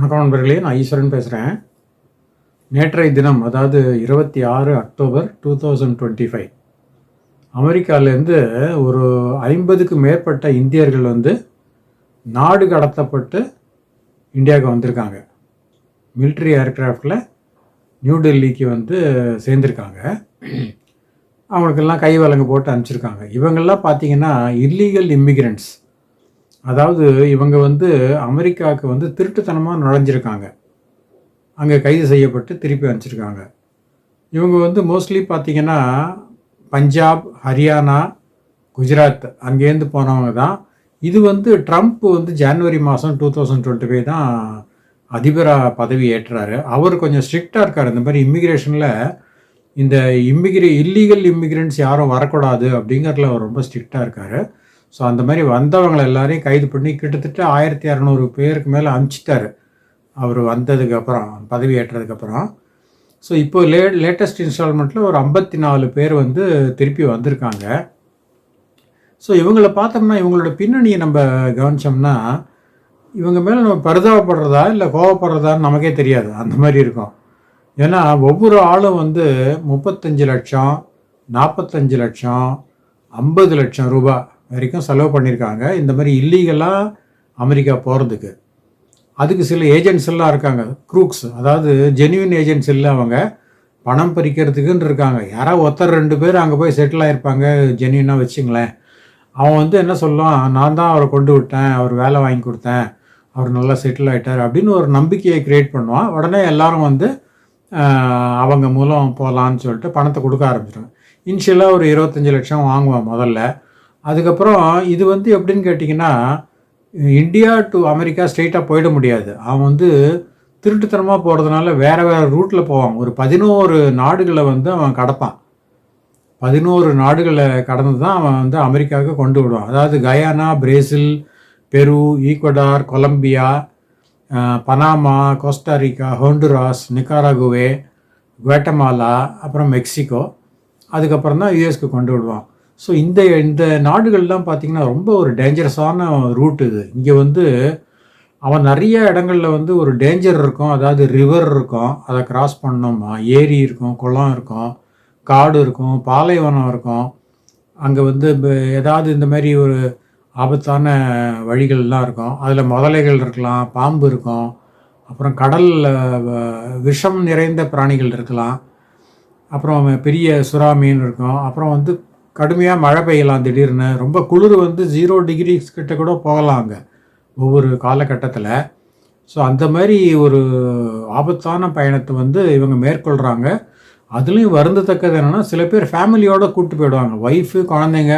வணக்கம் நண்பர்களே நான் ஈஸ்வரன் பேசுகிறேன் நேற்றைய தினம் அதாவது இருபத்தி ஆறு October two thousand twenty five அமெரிக்காவிலேருந்து ஒரு ஐம்பதுக்கு மேற்பட்ட இந்தியர்கள் வந்து நாடு கடத்தப்பட்டு இந்தியாவுக்கு வந்திருக்காங்க. மிலிட்ரி ஏர்க்ராஃப்டில் நியூ டெல்லிக்கு வந்து சேர்ந்துருக்காங்க. அவங்களுக்கெல்லாம் கை வழங்கு போட்டு அனுப்பிச்சிருக்காங்க. இவங்கெல்லாம் பார்த்தீங்கன்னா இல்லீகல் இம்மிக்ரெண்ட்ஸ் அதாவது இவங்க வந்து அமெரிக்காவுக்கு வந்து திருட்டுத்தனமாக நுழைஞ்சிருக்காங்க. அங்கே கைது செய்யப்பட்டு திருப்பி அனுப்பிச்சிருக்காங்க. இவங்க வந்து மோஸ்ட்லி பார்த்தீங்கன்னா பஞ்சாப் ஹரியானா குஜராத் அங்கேருந்து போனவங்க தான். இது வந்து ட்ரம்ப் வந்து ஜனவரி மாதம் டூ தௌசண்ட் டுவெண்ட்டி ஃபைவ் தான் அதிபராக பதவி ஏற்றுறாரு அவர் கொஞ்சம் ஸ்ட்ரிக்டாக இருக்கார். இந்த மாதிரி இமிக்ரேஷனில் இந்த இம்மிகிரே இல்லீகல் இமிக்ரெண்ட்ஸ் யாரும் வரக்கூடாது அப்படிங்கிறதுல அவர் ரொம்ப ஸ்ட்ரிக்டாக இருக்கார். ஸோ அந்த மாதிரி வந்தவங்களை எல்லாரையும் கைது பண்ணி கிட்டத்தட்ட ஆயிரத்தி இரநூறு பேருக்கு மேலே அனுப்பிச்சிட்டாரு அவர் வந்ததுக்கப்புறம் பதவி ஏற்றதுக்கப்புறம் ஸோ இப்போ லே லேட்டஸ்ட் இன்ஸ்டால்மெண்ட்டில் ஒரு ஐம்பத்தி நாலு பேர் வந்து திருப்பி வந்திருக்காங்க. ஸோ இவங்களை பார்த்தோம்னா இவங்களோட பின்னணியை நம்ம கவனிச்சோம்னா இவங்க மேலே நம்ம பரிதாபப்படுறதா இல்லை கோவப்படுறதான்னு நமக்கே தெரியாது. அந்த மாதிரி இருக்கும். ஏன்னா ஒவ்வொரு ஆளும் வந்து முப்பத்தஞ்சு லட்சம் நாற்பத்தஞ்சு லட்சம் ஐம்பது லட்சம் ரூபாய் வரைக்கும் செலவு பண்ணியிருக்காங்க. இந்த மாதிரி இல்லீகலாக அமெரிக்கா போகிறதுக்கு அதுக்கு சில ஏஜென்ட்ஸ் எல்லாம் இருக்காங்க. குரூக்ஸ் அதாவது ஜென்யூன் ஏஜென்ட்ஸ் இல்லை அவங்க. பணம் பறிக்கிறதுக்குன்னு இருக்காங்க. யாராவது ஒருத்தர் ரெண்டு பேர் அங்கே போய் செட்டில் ஆகிருப்பாங்க ஜென்யூனாக வச்சுங்களேன். அவன் வந்து என்ன சொல்லுவான்? நான் தான் அவரை கொண்டு விட்டேன். அவர் வேலை வாங்கி கொடுத்தேன். அவர் நல்லா செட்டில் ஆகிட்டார் அப்படின்னு ஒரு நம்பிக்கையை க்ரியேட் பண்ணுவான். உடனே எல்லாரும் வந்து அவங்க மூலம் போகலான்னு சொல்லிட்டு பணத்தை கொடுக்க ஆரம்பிச்சிடுவாங்க இனிஷியலாக ஒரு இருபத்தஞ்சி லட்சம் வாங்குவான் முதல்ல. அதுக்கப்புறம் இது வந்து எப்படின்னு கேட்டிங்கன்னா இந்தியா டு அமெரிக்கா ஸ்ட்ரெயிட்டாக போயிட முடியாது. அவன் வந்து திருட்டுத்தனமாக போகிறதுனால வேறு வேறு ரூட்டில் போவான். ஒரு பதினோரு நாடுகளை வந்து அவன் கடப்பான். பதினோரு நாடுகளை கடந்து தான் அவன் வந்து அமெரிக்காவுக்கு கொண்டு விடுவான். அதாவது Guyana Brazil Peru Ecuador Colombia Panama Costa Rica Honduras Nicaragua Guatemala அப்புறம் மெக்சிகோ. அதுக்கப்புறம் தான் யூஎஸ்க்கு கொண்டு விடுவான். ஸோ இந்த இந்த நாடுகள்லாம் பார்த்திங்கன்னா ரொம்ப ஒரு டேஞ்சரஸான ரூட் இது. இங்கே வந்து அவன் நிறைய இடங்கள்ல வந்து ஒரு டேஞ்சர் இருக்கும். அதாவது ரிவர் இருக்கும். அதை கிராஸ் பண்ணோமா? ஏரி இருக்கும். குளம் இருக்கும். காடு இருக்கும். பாலைவனம் இருக்கும். அங்கே வந்து ஏதாவது இந்த மாதிரி ஒரு ஆபத்தான வழிகள்லாம் இருக்கும். அதில் முதலைகள் இருக்கலாம். பாம்பு இருக்கும். அப்புறம் கடலில் விஷம் நிறைந்த பிராணிகள் இருக்கலாம். அப்புறம் பெரிய சுறா மீன் இருக்கும். அப்புறம் வந்து கடுமையாக மழை பெய்யலாம் திடீர்னு. ரொம்ப குளிர் வந்து ஜீரோ டிகிரிஸ் கிட்ட கூட போகலாம் அங்கே ஒவ்வொரு காலகட்டத்தில். ஸோ அந்த மாதிரி ஒரு ஆபத்தான பயணத்தை வந்து இவங்க மேற்கொள்கிறாங்க அதுலேயும் வருந்தத்தக்கது என்னென்னா சில பேர் ஃபேமிலியோடு கூப்பிட்டு போயிடுவாங்க. ஒய்ஃபு குழந்தைங்க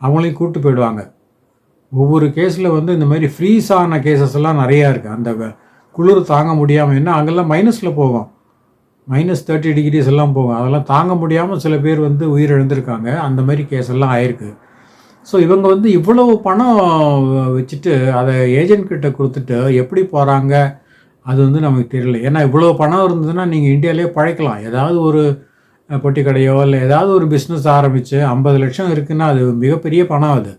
அவங்களையும் கூப்பிட்டு போயிடுவாங்க. ஒவ்வொரு கேஸில் வந்து இந்த மாதிரி ஃப்ரீஸ் ஆன கேசஸ் எல்லாம் நிறையா இருக்குது அந்த குளிர் தாங்க முடியாமல் என்ன அங்கெல்லாம் மைனஸில் போகும். மைனஸ் தேர்ட்டி டிகிரிஸ் எல்லாம் போகும். அதெல்லாம் தாங்க முடியாமல் சில பேர் வந்து உயிரிழந்திருக்காங்க. அந்த மாதிரி கேஸ் எல்லாம் ஆயிருக்கு. ஸோ இவங்க வந்து இவ்வளவு பணம் வச்சுட்டு அதை ஏஜென்ட் கிட்ட கொடுத்துட்டு எப்படி போகிறாங்க அது வந்து நமக்கு தெரியல. ஏன்னா இவ்வளோ பணம் இருந்ததுன்னா நீங்கள் இந்தியாவிலே பழைக்கலாம். ஏதாவது ஒரு பொட்டி கடையோ இல்லை ஏதாவது ஒரு பிஸ்னஸ் ஆரம்பித்து ஐம்பது லட்சம் இருக்குன்னா அது மிகப்பெரிய பணம் அது.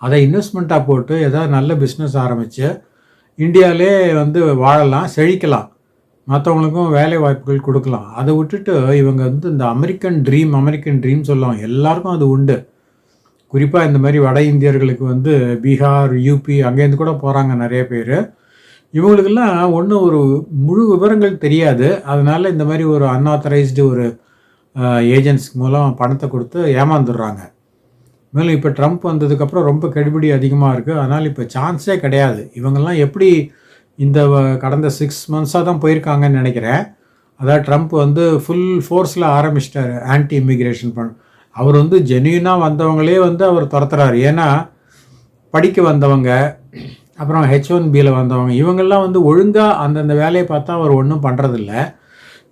அதை இன்வெஸ்ட்மெண்ட்டாக போட்டு ஏதாவது நல்ல பிஸ்னஸ் ஆரம்பித்து இந்தியாவிலே வந்து வாழலாம் செழிக்கலாம். மற்றவங்களுக்கும் வேலை வாய்ப்புகள் கொடுக்கலாம். அதை விட்டுட்டு இவங்க வந்து இந்த அமெரிக்கன் ட்ரீம் அமெரிக்கன் ட்ரீம் சொல்லலாம் எல்லாருக்கும் அது உண்டு. குறிப்பாக இந்த மாதிரி வட இந்தியர்களுக்கு வந்து பீகார் யூபி அங்கேருந்து கூட போகிறாங்க நிறைய பேர். இவங்களுக்கெல்லாம் ஒன்றும் ஒரு முழு விவரங்கள் தெரியாது. அதனால் இந்த மாதிரி ஒரு அன்ஆத்தரைஸ்டு ஒரு ஏஜென்ட்ஸ் மூலம் பணத்தை கொடுத்து ஏமாந்துடுறாங்க. மேலும் இப்போ ட்ரம்ப் வந்ததுக்கப்புறம் ரொம்ப கெடுபிடி அதிகமாக இருக்குது அதனால் இப்போ சான்ஸே கிடையாது. இவங்கெல்லாம் எப்படி இந்த வ- கடந்த சிக்ஸ் மந்த்ஸாக தான் போயிருக்காங்கன்னு நினைக்கிறேன். அதாவது ட்ரம்ப் வந்து ஃபுல் ஃபோர்ஸில் ஆரம்பிச்சிட்டாரு ஆன்டி இமிக்ரேஷன் பண்ண அவர் வந்து ஜென்யூனாக வந்தவங்களே வந்து அவர் துரத்துறாரு. ஏன்னா படிக்க வந்தவங்க அப்புறம் ஹெச் ஒன் பியில் வந்தவங்க இவங்கெல்லாம் வந்து ஒழுங்காக அந்தந்த வேலையை பார்த்தா அவர் ஒன்றும் பண்ணுறதில்ல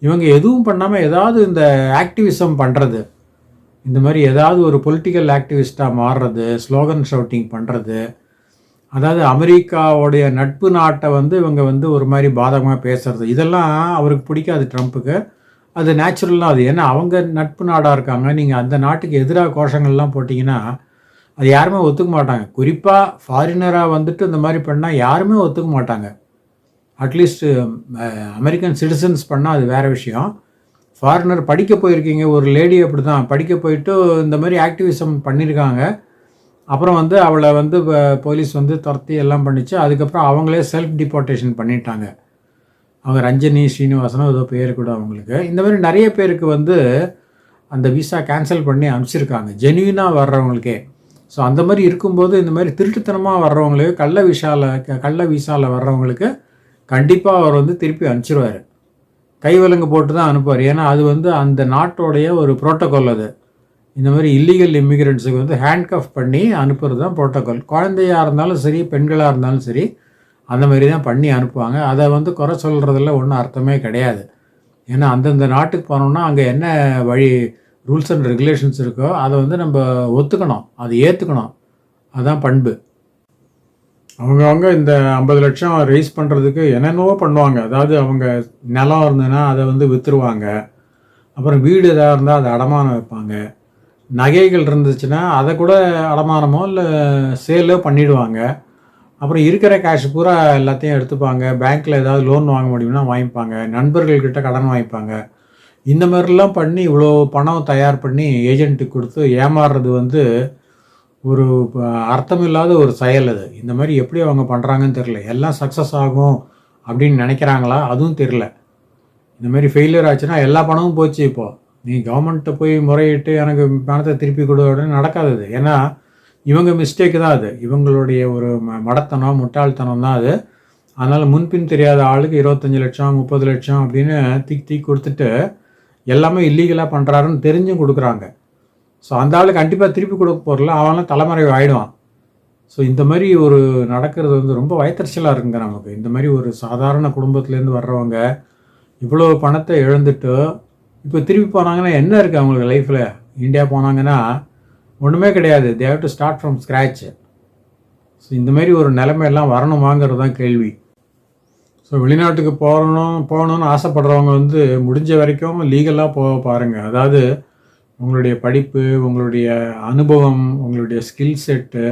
இவங்க எதுவும் பண்ணாமல் ஏதாவது இந்த ஆக்டிவிசம் பண்ணுறது இந்த மாதிரி ஏதாவது ஒரு பொலிட்டிக்கல் ஆக்டிவிஸ்ட்டாக மாறுறது ஸ்லோகன் ஷவுட்டிங் பண்ணுறது அதாவது அமெரிக்காவுடைய நட்பு நாட்டை வந்து இவங்க வந்து ஒரு மாதிரி பாதகமாக பேசுறது. இதெல்லாம் அவருக்கு பிடிக்காது ட்ரம்ப்புக்கு. அது நேச்சுரலாக அது. ஏன்னா அவங்க நட்பு நாடாக இருக்காங்க. நீங்கள் அந்த நாட்டுக்கு எதிராக கோஷங்கள்லாம் போட்டிங்கன்னா அது யாருமே ஒத்துக்க மாட்டாங்க. குறிப்பாக ஃபாரினராக வந்துட்டு இந்த மாதிரி பண்ணால் யாருமே ஒத்துக்க மாட்டாங்க. அட்லீஸ்ட் அமெரிக்கன் சிட்டிசன்ஸ் பண்ணால் அது வேறு விஷயம். ஃபாரினர் படிக்க போயிருக்கீங்க. ஒரு லேடி அப்படி தான் படிக்க போயிட்டு இந்த மாதிரி ஆக்டிவிசம் பண்ணியிருக்காங்க அப்புறம் வந்து அவளை வந்து போலீஸ் வந்து துரத்தி எல்லாம் பண்ணிச்சு. அதுக்கப்புறம் அவங்களே செல்ஃப் டிபோர்ட்டேஷன் பண்ணிட்டாங்க. அவங்க ரஞ்சனி ஸ்ரீனிவாசனோ ஏதோ பேர் கூட அவங்களுக்கு. இந்த மாதிரி நிறைய பேருக்கு வந்து அந்த விசா கேன்சல் பண்ணி அனுப்பிச்சிருக்காங்க. ஜென்யூனாக வர்றவங்களுக்கே. ஸோ அந்த மாதிரி இருக்கும்போது இந்த மாதிரி திருட்டுத்தனமாக வர்றவங்களுக்கு கள்ள விசாவில் கள்ள விசாவில் வர்றவங்களுக்கு கண்டிப்பாக அவர் வந்து திருப்பி அனுப்பிச்சிருவார். கைவலங்கு போட்டு தான் அனுப்புவார். ஏன்னா அது வந்து அந்த நாட்டோடைய ஒரு ப்ரோட்டோகால் அது. இந்த மாதிரி இல்லீகல் இம்மிகிரண்ட்ஸுக்கு வந்து ஹேண்ட்கஃப் பண்ணி அனுப்புறது தான் ப்ரோட்டோக்கால் குழந்தையாக இருந்தாலும் சரி பெண்களாக இருந்தாலும் சரி அந்த மாதிரி தான் பண்ணி அனுப்புவாங்க. அதை வந்து குறை சொல்கிறதுல ஒன்றும் அர்த்தமே கிடையாது. ஏன்னா அந்தந்த நாட்டுக்கு போனோம்னா அங்கே என்ன வழி ரூல்ஸ் அண்ட் ரெகுலேஷன்ஸ் இருக்கோ அதை வந்து நம்ம ஒத்துக்கணும். அதை ஏற்றுக்கணும் அதுதான் பண்பு. அவங்கவுங்க இந்த ஐம்பது லட்சம் ரைஸ் பண்ணுறதுக்கு என்னென்னவோ பண்ணுவாங்க. அதாவது அவங்க நிலம் இருந்ததுன்னா அதை வந்து விற்றுருவாங்க அப்புறம் வீடு எதாக இருந்தால் அதை அடமானம் வைப்பாங்க. நகைகள் இருந்துச்சுன்னா அதை கூட அடமானமோ இல்லை சேலோ பண்ணிவிடுவாங்க அப்புறம் இருக்கிற கேஷ் பூரா எல்லாத்தையும் எடுத்துப்பாங்க. பேங்க்கில் ஏதாவது லோன் வாங்க முடியும்னா வாங்கிப்பாங்க. நண்பர்கள்கிட்ட கடன் வாங்கிப்பாங்க. இந்த மாதிரிலாம் பண்ணி இவ்வளோ பணம் தயார் பண்ணி ஏஜென்ட்டுக்கு கொடுத்து ஏமாறுறது வந்து ஒரு அர்த்தமில்லாத ஒரு செயல் அது. இந்த மாதிரி எப்படி அவங்க பண்ணுறாங்கன்னு தெரில எல்லாம் சக்ஸஸ் ஆகும் அப்படின்னு நினைக்கிறாங்களா? அதுவும் தெரில இந்த மாதிரி ஃபெயிலியர் ஆச்சுன்னா எல்லா பணமும் போச்சு இப்போது நீ கவர்மெண்ட்டை போய் முறையிட்டு எனக்கு பணத்தை திருப்பி கொடுன்னு நடக்காது ஏன்னா இவங்க மிஸ்டேக்கு தான் அது. இவங்களுடைய ஒரு ம மடத்தனம் முட்டாள்தனம் தான் அது. அதனால் முன்பின் தெரியாத ஆளுக்கு இருபத்தஞ்சி லட்சம் முப்பது லட்சம் அப்படின்னு தீக்கி தீக்கி கொடுத்துட்டு எல்லாமே இல்லீகலாக பண்ணுறாருன்னு தெரிஞ்சும் கொடுக்குறாங்க. ஸோ அந்த ஆளுக்கு கண்டிப்பாக திருப்பி கொடுக்க போகிறல அவன்லாம் தலைமறைவு ஆகிடுவான் ஸோ இந்த மாதிரி ஒரு நடக்கிறது வந்து ரொம்ப வயத்தறிச்சலாக இருக்குங்க நமக்கு. இந்த மாதிரி ஒரு சாதாரண குடும்பத்துலேருந்து வர்றவங்க இவ்வளோ பணத்தை இழந்துட்டு இப்போ திருப்பி போனாங்கன்னா என்ன இருக்குது அவங்களுக்கு லைஃப்பில் இந்தியா போனாங்கன்னா ஒன்றுமே கிடையாது. They have to start from scratch so இந்த மாதிரி ஒரு நிலைமையெல்லாம் வரணுமாங்கிறது தான் கேள்வி. ஸோ வெளிநாட்டுக்கு போகணும் போகணுன்னு ஆசைப்படுறவங்க வந்து முடிஞ்ச வரைக்கும் லீகலாக போக பாருங்கள் அதாவது உங்களுடைய படிப்பு உங்களுடைய அனுபவம் உங்களுடைய ஸ்கில் செட்டு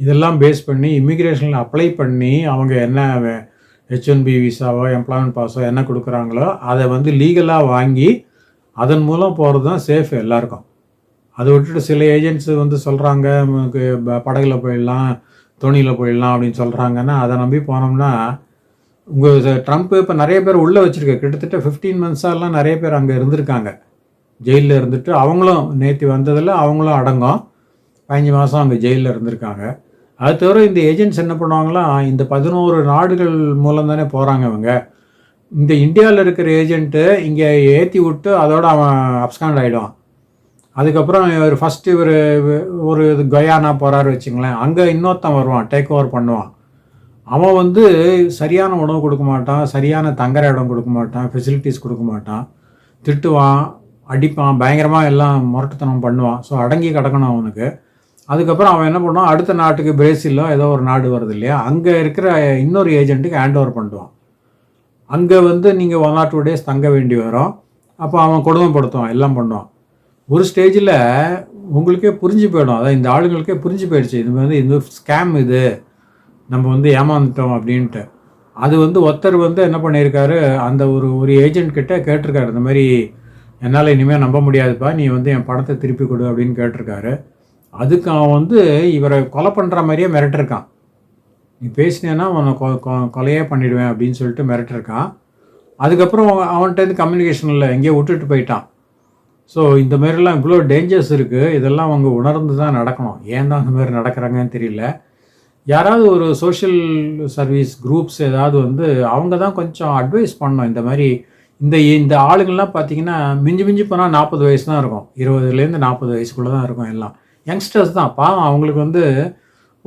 இதெல்லாம் பேஸ் பண்ணி இமிக்ரேஷனில் அப்ளை பண்ணி அவங்க என்ன ஹெச் விசாவோ எம்ப்ளாய்மெண்ட் பாஸோ என்ன கொடுக்குறாங்களோ அதை வந்து லீகலாக வாங்கி அதன் மூலம் போகிறது தான் சேஃப் எல்லாருக்கும். அதை விட்டுட்டு சில ஏஜென்ட்ஸ் வந்து சொல்கிறாங்க படகுல போயிடலாம் தோணியில் போயிடலாம் அப்படின்னு சொல்கிறாங்கன்னா அதை நம்பி போனோம்னா உங்கள் ட்ரம்ப் இப்போ நிறைய பேர் உள்ளே வச்சுருக்க. கிட்டத்தட்ட ஃபிஃப்டீன் மந்த்ஸாலாம் நிறைய பேர் அங்கே இருந்திருக்காங்க. ஜெயிலில் இருந்துட்டு அவங்களும் நேற்று வந்ததில் அவங்களும் அடங்கும். பதினஞ்சு மாதம் அங்கே ஜெயிலில் இருந்திருக்காங்க. அது தவிர இந்த ஏஜென்ட்ஸ் என்ன பண்ணுவாங்களாம் இந்த பதினோரு நாடுகள் மூலம் தானே போகிறாங்க அவங்க இந்த இந்தியாவில் இருக்கிற ஏஜென்ட்டு இங்கே ஏற்றி விட்டு அதோட அவன் அப்ஸ்காண்ட் ஆகிடுவான் அதுக்கப்புறம் இவர் ஃபஸ்ட்டு இவர் ஒரு இது கயானா போகிறாரு வச்சுங்களேன். அங்கே இன்னொருத்தன் வருவான் டேக் ஓவர் பண்ணுவான். அவன் வந்து சரியான உணவு கொடுக்க மாட்டான் சரியான தங்குற இடம் கொடுக்க மாட்டான் ஃபெசிலிட்டிஸ் கொடுக்க மாட்டான். திட்டுவான் அடிப்பான் பயங்கரமாக எல்லாம் முரட்டுத்தனம் பண்ணுவான். ஸோ அடங்கி கிடக்கணும் அவனுக்கு. அதுக்கப்புறம் அவன் என்ன பண்ணுவான் அடுத்த நாட்டுக்கு பிரேசிலோ ஏதோ ஒரு நாடு வருது இல்லையா அங்கே இருக்கிற இன்னொரு ஏஜென்ட்டுக்கு ஹேண்ட் ஓவர் பண்ணுவான். அங்கே வந்து நீங்கள் ஒன் ஆர் டூ டேஸ் தங்க வேண்டி வரும். அப்போ அவன் கொடுமைப்படுத்துவான் எல்லாம் பண்ணுவான். ஒரு ஸ்டேஜில் உங்களுக்கே புரிஞ்சு போயிடும். அதான் இந்த ஆளுங்களுக்கே புரிஞ்சு போயிடுச்சு. இது வந்து இந்த ஸ்கேம் இது. நம்ம வந்து ஏமாந்துட்டோம் அப்படின்ட்டு. அது வந்து ஒருத்தர் வந்து என்ன பண்ணியிருக்காரு அந்த ஒரு ஒரு ஏஜென்ட் கிட்ட கேட்டிருக்காரு. இந்த மாதிரி என்னால் இனிமேல் நம்ப முடியாதுப்பா நீ வந்து என் பணத்தை திருப்பி கொடு அப்படின்னு கேட்டிருக்காரு. அதுக்கு அவன் வந்து இவரை கொலை பண்ணுற மாதிரியே மிரட்டிருக்கான். நீ பேசினேன்னா அவனை கொ கொலையே பண்ணிவிடுவேன் அப்படின்னு சொல்லிட்டு மிரட்டிருக்கான் அதுக்கப்புறம் அவன்கிட்ட கம்யூனிகேஷன் இல்லை. எங்கேயோ விட்டுட்டு போயிட்டான். ஸோ இந்த மாதிரிலாம் இவ்வளோ டேஞ்சர்ஸ் இருக்குது இதெல்லாம் அவங்க உணர்ந்து தான் நடக்கணும். ஏன் தான் அந்த மாதிரி நடக்கிறாங்கன்னு தெரியல. யாராவது ஒரு சோஷியல் சர்வீஸ் குரூப்ஸ் ஏதாவது வந்து அவங்க தான் கொஞ்சம் அட்வைஸ் பண்ணணும். இந்த மாதிரி இந்த இந்த ஆளுங்கள்லாம் பார்த்தீங்கன்னா மிஞ்சி மிஞ்சி போனால் நாற்பது வயசு தான் இருக்கும். இருபதுலேருந்து நாற்பது வயசுக்குள்ளே தான் இருக்கும் எல்லாம். யங்ஸ்டர்ஸ் தான். பாவம் அவங்களுக்கு வந்து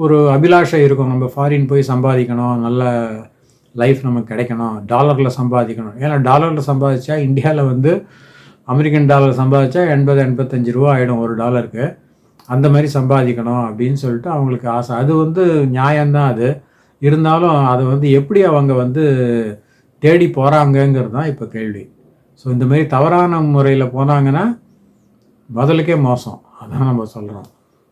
ஒரு அபிலாஷை இருக்கும். நம்ம ஃபாரின் போய் சம்பாதிக்கணும். நல்ல லைஃப் நமக்கு கிடைக்கணும். டாலரில் சம்பாதிக்கணும். ஏன்னா டாலரில் சம்பாதிச்சா இந்தியாவில் வந்து அமெரிக்கன் டாலர் சம்பாதிச்சா எண்பது எண்பத்தஞ்சு ரூபா ஆகிடும் ஒரு டாலருக்கு அந்த மாதிரி சம்பாதிக்கணும் அப்படின்னு சொல்லிட்டு அவங்களுக்கு ஆசை. அது வந்து நியாயம்தான் அது. இருந்தாலும் அதை வந்து எப்படி அவங்க வந்து தேடி போகிறாங்கங்கிறது தான் இப்போ கேள்வி. ஸோ இந்த மாதிரி தவறான முறையில் போனாங்கன்னா பதிலுக்கே மோசம். அதான் நம்ம சொல்கிறோம்